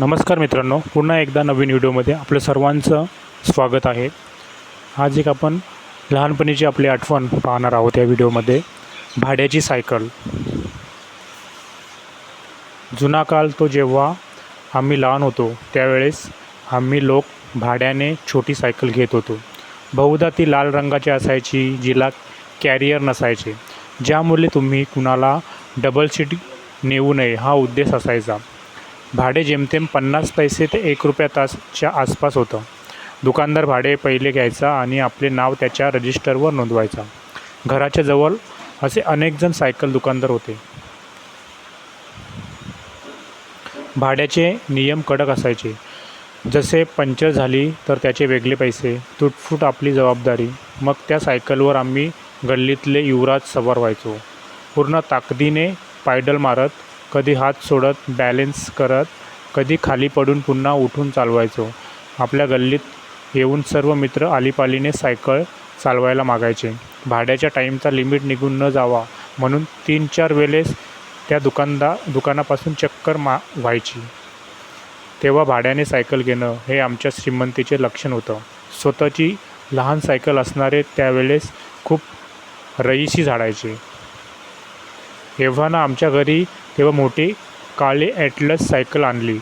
नमस्कार मित्रांनो पुन्हा एकदा नवीन व्हिडिओमध्ये आपलं सर्वांचं स्वागत आहे. आज एक आपण लहानपणीची आपली आठवण पाहणार आहोत या व्हिडिओमध्ये. भाड्याची सायकल. जुना काल तो जेव्हा आम्ही लहान होतो त्यावेळेस आम्ही लोक भाड्याने छोटी सायकल घेत होतो. बहुधा ती लाल रंगाची असायची जिला कॅरियर नसायचे. ज्यामुळे तुम्ही कुणाला डबल सीट नेऊ नये हा उद्देश असायचा. भाडे जेमतेम पन्नास पैसे ते एक रुपया तासच्या आसपास होतं. दुकानदार भाडे पहिले घ्यायचा आणि आपले नाव त्याच्या रजिस्टरवर नोंदवायचा. घराच्या जवळ असे अनेकजण सायकल दुकानदार होते. भाड्याचे नियम कडक असायचे. जसे पंक्चर झाली तर त्याचे वेगळे पैसे तुटफूट आपली जबाबदारी. मग त्या सायकलवर आम्ही गल्लीतले युवराज सवार व्हायचो. पूर्ण ताकदीने पायडल मारत कधी हात सोडत बॅलेन्स करत कधी खाली पडून पुन्हा उठून चालवायचो. आपल्या गल्लीत येऊन सर्व मित्र आलीपालीने सायकल चालवायला मागायचे. भाड्याच्या टाईमचा लिमिट निघून न जावा म्हणून तीन चार वेळेस त्या दुकानदार दुकानापासून चक्कर मा व्हायची. तेव्हा भाड्याने सायकल घेणं हे आमच्या श्रीमंतीचे लक्षण होतं. स्वतःची लहान सायकल असणारे त्यावेळेस खूप रईशी झाडायचे. एव्हानं आमच्या घरी तेव्हा मोठी काळी ॲटलस सायकल आणली.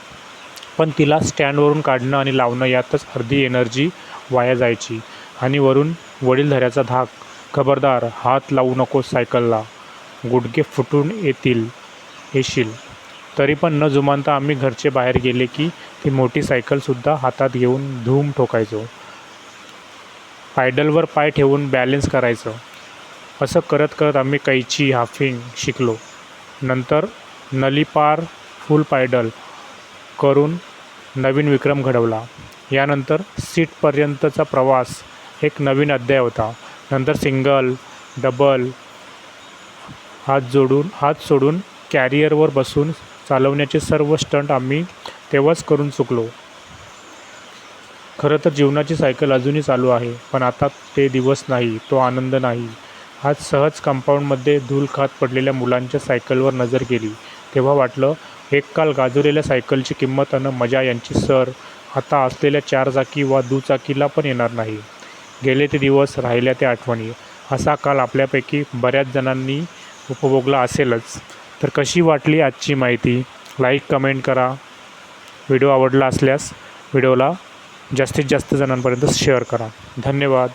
पण तिला स्टँडवरून काढणं आणि लावणं यातच अर्धी एनर्जी वाया जायची. आणि वरून वडीलधाऱ्याचा धाक खबरदार हात लावू नको सायकलला गुडघे फुटून येतील येशील. तरी पण न जुमानता आम्ही घरचे बाहेर गेले की ती मोठी सायकलसुद्धा हातात घेऊन धूम ठोकायचो. पायडलवर पाय ठेवून बॅलेन्स करायचं. असं करत करत आम्ही कैची हाफिंग शिकलो. नंतर नलीपार फुल पायडल करून नवीन विक्रम घडवला. यानंतर सीटपर्यंतचा प्रवास एक नवीन अध्याय होता. नंतर सिंगल डबल हात जोडून हात सोडून कॅरियरवर बसून चालवण्याचे सर्व स्टंट आम्ही तेव्हाच करून चुकलो. खरं तर जीवनाची सायकल अजूनही चालू आहे पण आता ते दिवस नाही तो आनंद नाही. आज सहज कंपाऊंडमध्ये धूल खात पडलेल्या मुलांच्या सायकलवर नजर गेली. तेव्हा वाटलं एक काल गाजवलेल्या सायकलची किंमत आणि मजा यांची सर. आता असलेल्या चारचाकी वा दुचाकीला पण येणार नाही. गेले ते दिवस राहिल्या त्या आठवणी. असा काल आपल्यापैकी बऱ्याच जणांनी उपभोगला असेलच. तर कशी वाटली आजची माहिती? लाईक कमेंट करा. व्हिडिओ आवडला असल्यास व्हिडिओला जास्तीत जास्त जणांपर्यंत शेअर करा. धन्यवाद.